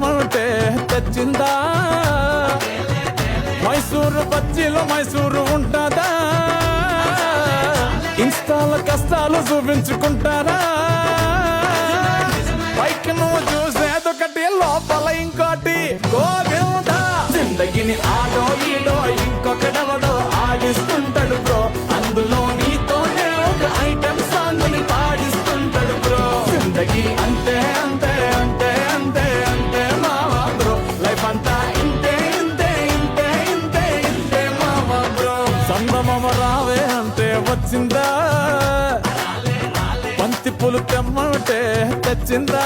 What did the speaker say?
తెమ్మంటే తెచ్చిందా? మైసూరు బజ్జీలో మైసూరు ఉంటుందా? ఇన్స్టాల కష్టాలు చూపించుకుంటారా? పైకి నువ్వు చూసేదొకటి లోపల ఇంకోటి గోవిందా? జిందగిని ఆడో ఈడో ఇంకొకడెవడో అందమమ రావే అంటే వచ్చిందా? బంతి పులు తెమ్మంటే తెచ్చిందా?